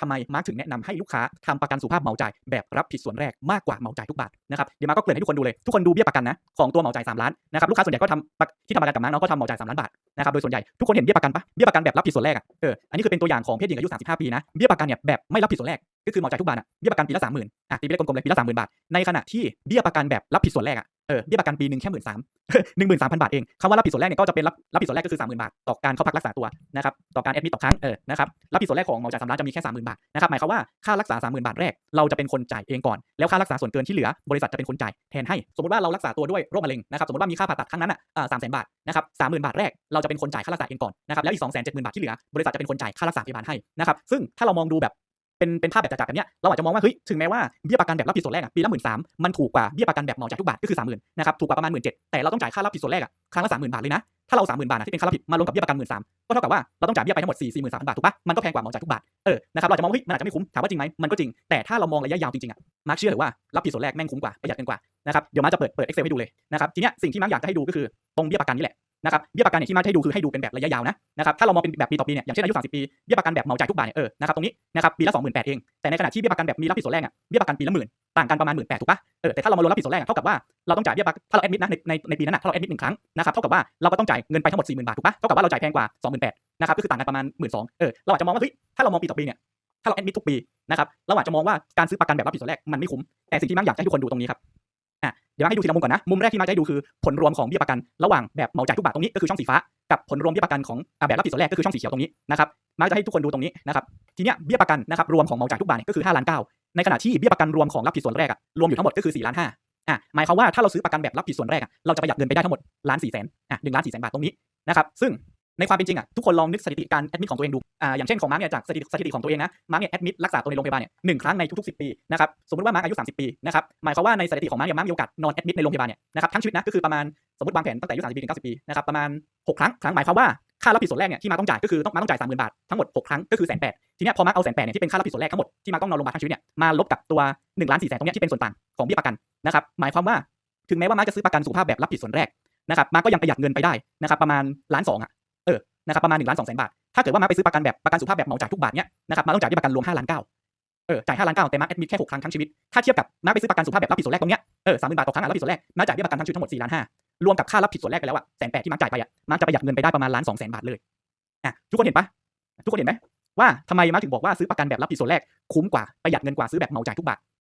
ทำไมมาร์กถึงแนะนำให้ลูกค้าทำประกันสุขภาพเหมาจ่ายแบบรับผิดส่วนแรกมากกว่าเหมาจ่ายทุกบาทนะครับเดี๋ยวมาก็เกริ่นให้ทุกคนดูเลยทุกคนดูเบี้ยประกันนะของตัวเหมาจ่าย3ล้านนะครับลูกค้าส่วนใหญ่ก็ทำที่ทำประกันกับมาร์คเนาะก็ทำเหมาจ่าย3ล้านบาทนะครับโดยส่วนใหญ่ทุกคนเห็นเบี้ยประกันปะเบี้ยประกันแบบรับผิดส่วนแรกอะเอออันนี้คือเป็นตัวอย่างของเพศหญิงอายุ35ปีนะเบี้ยประกันเนี่ยแบบไม่รับผิดส่วนแรกก็คือเหมาจ่ายทุกบาทอะเบี้ยประกันปีละ30,000อะตีไปเลขกลมๆเลยปีละ30,000บาทในขณะที่เบี้ยประกันแบบรับผิดส่วนแรกอะ เออเบี้ยประกันปีหนึ่งแค่หมื่นสามหนึ่งหมื่นสามพันบาทเองคำว่ารับผิดส่วนแรกเนี่ยก็จะเป็นรับรับผิดส่วนแรกก็คือสามหมื่นบาทต่อการเข้าพักรักษาตัวนะครับต่อการแอดมิดต่อครั้งเออนะครับรับผิดส่วนแรกของหมอจ่ายสามล้านจะมีแค่สามหมื่นบาทนะครับหมายความว่าค่ารักษาสามหมื่นบาทแรกเราจะเป็นคนจ่ายเองก่อนแล้วค่ารักษาส่วนเกินที่เหลือบริษัทจะเป็นคนจ่ายแทนให้สมมติว่าเรารักษาตัวด้วยโรคมะเร็งนะครับสมมติว่ามีค่าผ่าตัดครั้งนั้นอะสามแสนบาทนะครับสามหมื่นบาทแรกเราจะเป็นคนจ่ายค่ารักษาเองก่อนนะครับแล้วอีกสองแสนเจ็ดหมื่นบาทที่เหลือบริษัทจะเป็นคนจ่ายค่ารักษาพยาบาลให้นะครับซึ่งถ้าเรามองดูแบบ เป็นเป็นภาพแบบจัดๆแบบเนี้ยเราอาจจะมองว่าเฮ้ยถึงแม้ว่าเบี้ยประกันแบบรับผิดส่วนแรกอะปีละหมื่นสามมันถูกกว่าเบี้ยประกันแบบเหมาจ่ายทุกบาทก็คือสามหมื่นนะครับถูกกว่าประมาณหมื่นเจ็ดแต่เราต้องจ่ายค่ารับผิดส่วนแรกอะครั้งละสามหมื่นบาทเลยนะถ้าเราสามหมื่นบาทอะที่เป็นค่ารับผิดมารวมกับเบี้ยประกันหมื่นสามก็เท่ากับว่าเราต้องจ่ายเบี้ยไปทั้งหมดสี่สี่หมื่นสามพันบาทถูกปะมันก็แพงกว่าเหมาจ่ายทุกบาทเออนะครับเราอาจจะมองว่าเฮ้ยมันอาจจะไม่คุ้มถามว่าจริงไหมมันก็จริงแต่ถ้าเรามองระยะยาวจริงๆอะมาร์คเชื่อว่ารับผิดส่วนแรกแม่งคุ้มกว่าประหยัดเงินกว่านะครับเดี๋ยวมาร์คจะเปิดเปิด Excel ให้ดูเลยนะครับทีเนี้ยสิ่งที่มาร์คอยากจะให้ดูก็คือตรงเบี้ยประกันนี่แหละ นะครับเบี้ยประกันเนี่ยที่มาให้ดูคือให้ดูเป็นแบบระยะยาวนะนะครับถ้าเรามองเป็นแบบปีต่อปีเนี่ยอย่างเช่นอายุ30ปีเบี้ยประกันแบบเหมาจ่ายทุกบาทเนี่ยเออนะครับตรงนี้นะครับปีละ28,000เองแต่ในขณะที่เบี้ยประกันแบบมีรับผิดส่วนแรกอะเบี้ยประกันปีละหมื่นต่างกันประมาณ18,000ถูกปะเออแต่ถ้าเรามารวมรับผิดส่วนแรกเท่ากับว่าเราต้องจ่ายเบี้ยประกันถ้าเราแอดมิดนะในในในปีนั้นอะถ้าเราแอดมิดหนึ่งครั้งนะครับเท่ากับว่าเราก็ต้องจ่ายเงินไปทั้งหมด40,000บาทถูกปะเท่ากับว่าเราจ่ายแพงกว่า28,000นะครับก็คือต่างกันประมาณ12,000เออเราอาจจะมองว่าเฮ้ยถ้าเรามองปีต่อปีเนี่ยถ้าเราแอดมิดทุกปีนะครับเราอาจจะมองว่าการซื้อประกันแบบรับผิดส่วนแรกมันไม่คุ้มแต่สิ่งที่มาร์คอยากให้ทุกคนดูตรงนี้ครับ อะเดี๋ยวให้ดูทีละมุมก่อนนะ มุมแรกที่มาจะให้ดูคือผลรวมของเบี้ยประกัน ระหว่างแบบเหมาจ่ายทุกบาทตรงนี้ก็คือช่องสีฟ้ากับผลรวมเบี้ยประกันของแบบรับผิดส่วนแรกก็คือช่องสีเขียวตรงนี้นะครับมาจะให้ทุกคนดูตรงนี้นะครับทีเนี้ยเบี้ยประกันนะครับรวมของเหมาจ่ายทุกบาทก็คือ5ล้าน9ในขณะที่เบี้ยประกันรวมของรับผิดส่วนแรกอะรวมอยู่ทั้งหมดก็คือ4ล้าน5อะหมายความว่าถ้าเราซื้อประกันแบบรับผิดส่วนแรกอะเราจะประหยัดเงินไปได้ทั้งหมดล้าน4แสนอะ1ล้าน4แสนบาทตรงนี้นะครับซึ่ง ในความเป็นจริงอะทุกคนลองนึกสถิติการแอดมิดของตัวเองดูอ่าอย่างเช่นของมาร์กเนี่ยจากสถิติสถิติของตัวเองนะมาร์กเนี่ยแอดมิดรักษาตัวในโรงพยาบาลเนี่ยหนึ่งครั้งในทุกๆ10ปีนะครับสมมติว่ามาร์กอายุ30ปีนะครับหมายความว่าในสถิติของมาร์กเนี่ยมาร์กมีโอกาสนอนแอดมิดในโรงพยาบาลเนี่ยนะครับทั้งชีวิตนะก็คือประมาณสมมติวางแผนตั้งแต่อายุ30ปีถึง90ปีนะครับประมาณ6ครั้งครั้งหมายความว่าค่ารับผิดส่วนแรกเนี่ยที่มาต้องจ่ายก็คือต้องมาต้องจ่าย30,000บาททั้งหมด6ครั้งก็คือแสนแปดทีนี้พอมาเอาแสนแปดเนี่ยที่เป็นค่ารับผิดส่วนแรกทั้งหมดที่มาต้องนอนโรงพยาบาลทั้งชีวิตเนี่ยมาลบกับตัว1ล้าน4แสนตรงเนี้ยที่เป็นส่วนต่างของเบี้ยประกันนะครับหมายความว่าถึงแม้ว่ามาจะซื้อประกันสุขภาพแบบรับผิดส่วนแรกนะครับมาก็ยังประหยัดเงินไปได้นะครับประมาณล้านสองอะ นะครับประมาณ1ล้าน2แสนบาท ถ้าเกิดว่ามาไปซื้อประกันแบบประกันสุขภาพแบบเหมาจ่ายทุกบาทเนี้ยนะครับมาต้องจ่ายเบี้ยประกันรวม5ล้านเก้าเออจ่าย5ล้านเก้าแต่มาแอดมิดแค่6ครั้งทั้งชีวิต ถ้าเทียบกับมาไปซื้อประกันสุขภาพแบบรับผิดส่วนแรกตรงเนี้ยเออสามหมื่นบาทต่อครั้งรับผิดส่วนแรกมาจ่ายเบี้ยประกันทั้งชีวิตทั้งหมด4ล้านห้ารวมกับค่ารับผิดส่วนแรกไปแล้วอะแสนแปดที่มาจ่ายไปอะมาจะประหยัดเงินไปได้ประมาณล้านสองแสนบาทเลยอะทุกคนเห็นปะทุกคนเห็นไหมว่าทำไมมาถึงบอกว่าซื้อประกันแบบรับผิดส่วนแรกคุ้มกว่าประหยัดเงินกว่าซื้อแบบเหมาจ่ายทุกบาท